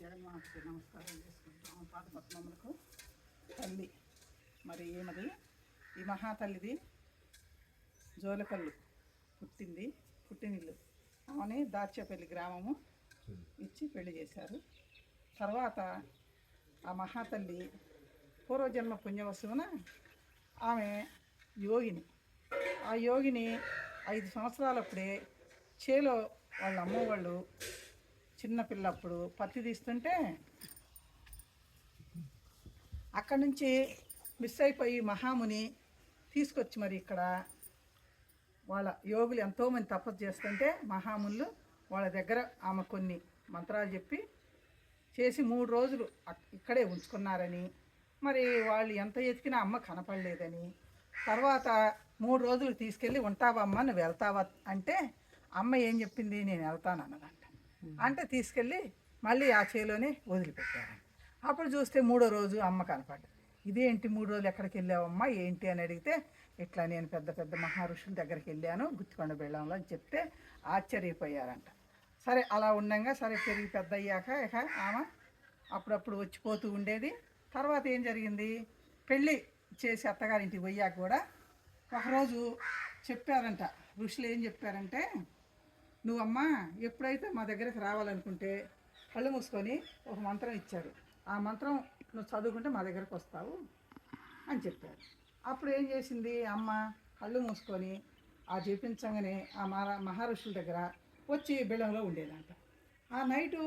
జగన్మాతకి నమస్కారం చేసుకుంటాం పాత పద్మములకు తల్లి. మరి ఏమది? ఈ మహాతల్లిది జోలకల్లు పుట్టింది పుట్టినిల్లు. ఆమెని దాచేపల్లి గ్రామము ఇచ్చి పెళ్ళి చేశారు. తర్వాత ఆ మహాతల్లి పూర్వజన్మ పుణ్యవశమున ఆమె యోగిని. ఆ యోగిని ఐదు సంవత్సరాలప్పుడే చేలో వాళ్ళ అమ్మ వాళ్ళు చిన్నపిల్లప్పుడు పత్తి తీస్తుంటే అక్కడి నుంచి మిస్ అయిపోయి మహాముని తీసుకొచ్చి మరి ఇక్కడ వాళ్ళ యోగులు ఎంతోమంది తపస్సు చేస్తుంటే మహామునులు వాళ్ళ దగ్గర ఆమె కొన్ని మంత్రాలు చెప్పి చేసి మూడు రోజులు ఇక్కడే ఉంచుకున్నారని మరి వాళ్ళు ఎంత ఎతికినా అమ్మ కనపడలేదని తర్వాత మూడు రోజులు తీసుకెళ్ళి ఉంటావా అమ్మ నువ్వు వెళ్తావా అంటే అమ్మ ఏం చెప్పింది నేను వెళ్తాను అన్నదంట అంటే తీసుకెళ్ళి మళ్ళీ ఆ చేలోనే వదిలిపెట్టారంట అప్పుడు చూస్తే మూడో రోజు అమ్మ కనపడ్డది. ఇదేంటి మూడు రోజులు ఎక్కడికి వెళ్ళావమ్మా? ఏంటి అని అడిగితే ఇట్లా నేను పెద్ద పెద్ద మహర్షుల దగ్గరికి వెళ్ళాను గుత్తికొండ బెళ్ళంలో అని చెప్తే ఆశ్చర్యపోయారంట. సరే అలా ఉండంగా సరే పెరిగి పెద్ద అయ్యాక ఇక ఆమె అప్పుడప్పుడు వచ్చిపోతూ ఉండేది. తర్వాత ఏం జరిగింది? పెళ్ళి చేసి అత్తగారింటికి పోయాక కూడా ఒకరోజు చెప్పారంట. ఋషులు ఏం చెప్పారంటే నువ్వమ్మా ఎప్పుడైతే మా దగ్గరికి రావాలనుకుంటే కళ్ళు మూసుకొని ఒక మంత్రం ఇచ్చారు. ఆ మంత్రం నువ్వు చదువుకుంటే మా దగ్గరకు వస్తావు అని చెప్పారు. అప్పుడు ఏం చేసింది అమ్మ? కళ్ళు మూసుకొని ఆ జపించగానే ఆ మహా మహర్షుల దగ్గర వచ్చి బిళ్ళంలో ఉండేదంట. ఆ నైటు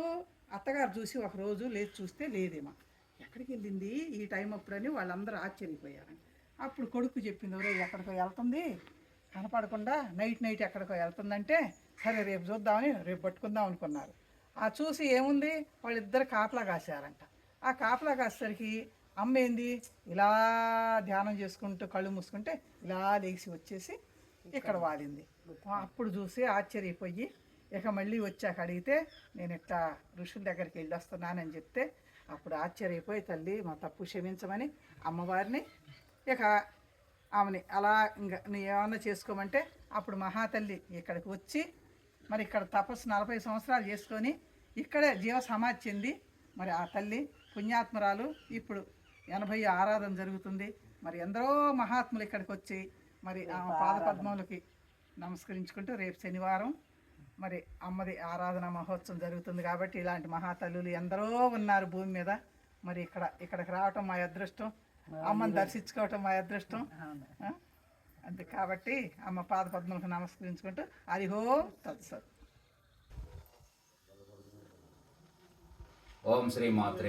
అత్తగారు చూసి ఒక రోజు లేచి చూస్తే లేదేమో. ఎక్కడికి వెళ్ళింది ఈ టైం అప్పుడని వాళ్ళందరూ ఆశ్చర్యపోయారు అప్పుడు కొడుకు చెప్పింది ఎవరో ఎక్కడికో వెళ్తుంది? కనపడకుండా నైట్ నైట్ ఎక్కడికో వెళ్తుందంటే సరే రేపు చూద్దామని రేపు పట్టుకుందాం అనుకున్నారు. ఆ చూసి ఏముంది? వాళ్ళిద్దరు కాపలా కాశారంట. ఆ కాపలా కాసేసరికి అమ్మ ఏంది? ఇలా ధ్యానం చేసుకుంటూ కళ్ళు మూసుకుంటే ఇలా లేచి వచ్చేసి ఇక్కడ వాలింది. అప్పుడు చూసి ఆశ్చర్యపోయి ఇక మళ్ళీ వచ్చాక అడిగితే నేను ఇట్లా ఋషుల దగ్గరికి వెళ్ళి వస్తున్నానని చెప్తే అప్పుడు ఆశ్చర్యపోయి తల్లి మా తప్పు క్షమించమని అమ్మవారిని ఇక ఆమెని అలా ఇంకా నీ ఏమన్నా చేసుకోమంటే అప్పుడు మహాతల్లి ఇక్కడికి వచ్చి మరి ఇక్కడ తపస్సు నలభై సంవత్సరాలు చేసుకొని ఇక్కడే జీవ సమాధి చెంది మరి ఆ తల్లి పుణ్యాత్మరాలు ఇప్పుడు ఎనభై ఆరాధన జరుగుతుంది. మరి ఎందరో మహాత్ములు ఇక్కడికి వచ్చి మరి ఆ పాదపద్మములకి నమస్కరించుకుంటూ రేపు శనివారం మరి అమ్మది ఆరాధన మహోత్సవం జరుగుతుంది కాబట్టి ఇలాంటి మహాతల్లులు ఎందరో ఉన్నారు భూమి మీద. మరి ఇక్కడ ఇక్కడికి రావటం మా అదృష్టం. అమ్మని దర్శించుకోవటం మా అదృష్టం? అంతే కాబట్టి అమ్మ పాద పద్మలకు నమస్కరించుకుంటూ అది హో తత్సత్. ఓం శ్రీ మాత్రే